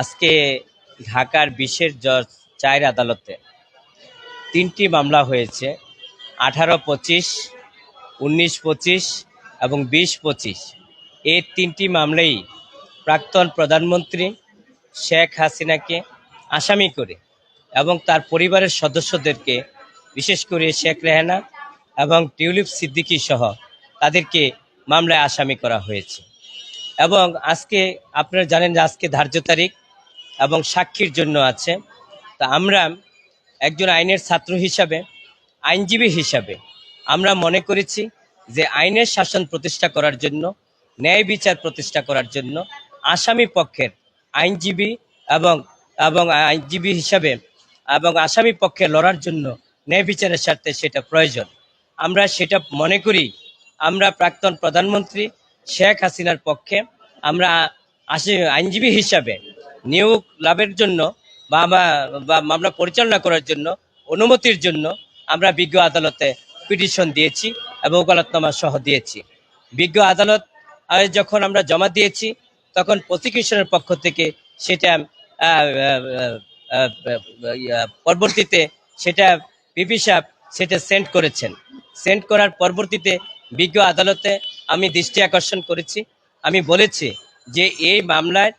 আজকে ঢাকার বিশেষ জজ চায়ের আদালতে তিনটি মামলা হয়েছে, আঠারো পঁচিশ, উনিশ পঁচিশ এবং বিশ পঁচিশ। এই তিনটি মামলাই প্রাক্তন প্রধানমন্ত্রী শেখ হাসিনাকে আসামি করে এবং তার পরিবারের সদস্যদেরকে, বিশেষ করে শেখ রেহানা এবং টিউলিপ সিদ্দিকী সহ তাদেরকে মামলায় আসামি করা হয়েছে। এবং আজকে আপনারা জানেন যে আজকে ধার্য তারিখ এবং সাক্ষীর জন্য আছে। তা আমরা একজন আইনের ছাত্র হিসাবে, আইনজীবী হিসাবে আমরা মনে করেছি যে আইনের শাসন প্রতিষ্ঠা করার জন্য, ন্যায় বিচার প্রতিষ্ঠা করার জন্য আসামি পক্ষের আইনজীবী এবং এবং আইনজীবী হিসাবে এবং আসামি পক্ষে লড়ার জন্য ন্যায় বিচারের স্বার্থে সেটা প্রয়োজন। আমরা সেটা মনে করি। আমরা প্রাক্তন প্রধানমন্ত্রী শেখ হাসিনার পক্ষে আমরা আইনজীবী হিসাবে নিয়োগ লাভের জন্য বা মামলা পরিচালনা করার জন্য, অনুমতির জন্য আমরা বিজ্ঞ আদালতে পিটিশন দিয়েছি এবং ওকালতনামা সহ দিয়েছি। বিজ্ঞ আদালত যখন আমরা জমা দিয়েছি, তখন প্রসিকিউশনের পক্ষ থেকে সেটা পরবর্তীতে সেটা পিপি সাহেব সেটা সেন্ড করেছেন। সেন্ড করার পরবর্তীতে বিজ্ঞ আদালতে আমি দৃষ্টি আকর্ষণ করেছি। আমি বলেছি যে এই মামলায়